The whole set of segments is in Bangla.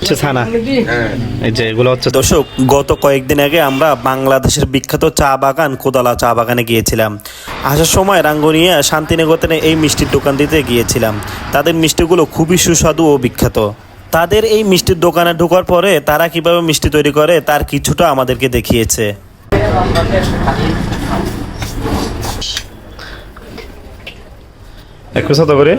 হচ্ছে ছানা। এই যে এগুলো হচ্ছে দর্শক, গত কয়েকদিন আগে আমরা বাংলাদেশের বিখ্যাত চা বাগান, কোদালা চা বাগানে গিয়েছিলাম। আসার সময় রাঙ্গুনিয়া শান্তিনিকেতনে এই মিষ্টির দোকান দিতে গিয়েছিলাম। তাদের মিষ্টিগুলো খুবই সুস্বাদু ও বিখ্যাত। তাদের এই মিষ্টির দোকানে ঢোকার পরে তারা কীভাবে মিষ্টি তৈরি করে, তার কিছুটা আমাদেরকে দেখিয়েছে। একটু করে?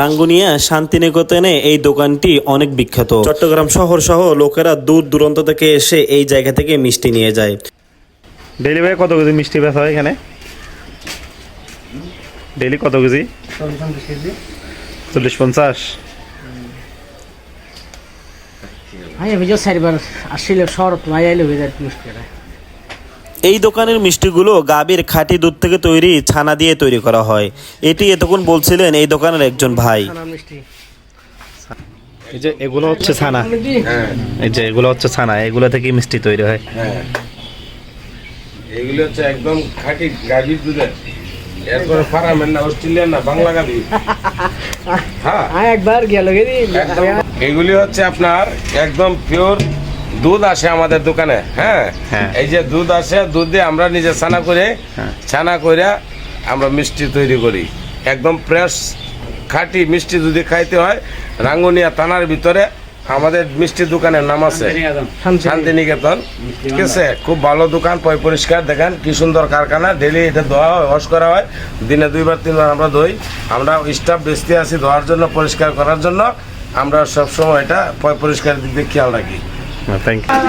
রাঙ্গুনিয়া শান্তিনিকেতনে এই দোকানটি অনেক বিখ্যাত। চট্টগ্রাম শহর সহ লোকেরা দূর দূরান্ত থেকে এসে এই জায়গা থেকে মিষ্টি নিয়ে যায়। ডেলি ভাই কত কেজি মিষ্টি বেচা হয় এখানে? ডেলি কত কেজি। চল্লিশ পঞ্চাশ। ভাই আমি যে চারিবার আসলে শহরত ভাই আইলে হয়ে যায় মিষ্টি এই দোকানের মিষ্টিগুলো গাভীর খাঁটি দুধ থেকে তৈরি ছানা দিয়ে তৈরি করা হয়। এটি এতক্ষণ বলছিলেন এই দোকানের একজন ভাই। মিষ্টি। এই যে এগুলো হচ্ছে ছানা। এই যে এগুলো হচ্ছে ছানা এগুলো থেকে মিষ্টি তৈরি হয়। হ্যাঁ। এগুলি হচ্ছে একদম খাঁটি গাভীর দুধের। এরপরে ফার্মের না অস্ট্রেলিয়ার না বাংলা গাভী হ্যাঁ। একবার গেল গেদি এগুলি হচ্ছে আপনার একদম পিওর দুধ আসে আমাদের দোকানে হ্যাঁ? হ্যাঁ। এই যে দুধ আসে দুধ দিয়ে আমরা নিজে ছানা করে হ্যাঁ। ছানা করে আমরা মিষ্টি তৈরি করি। একদম ফ্রেশ খাঁটি মিষ্টি যদি খাইতে হয় রাঙ্গুনিয়া থানার ভিতরে আমাদের মিষ্টি দোকানের নাম আছে শান্তিনিকেতন। ঠিক আছে? খুব ভালো দোকান পয় পরিষ্কার। দেখেন কি সুন্দর কারখানা। ডেলি এটা ধোয়া হয় ওয়াশ করা হয়। দিনে দুইবার তিনবার আমরা ধুই। আমরা স্টাফ বেচতে আছি ধোয়ার জন্য পরিষ্কার করার জন্য। আমরা সবসময় এটা পয় পরিষ্কার দিক দিয়ে খেয়াল রাখি। থ্যাংক ইউ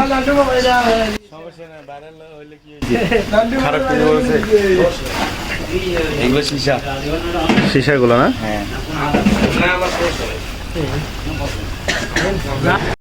সিসাগুলো না? 嗯，那好，那。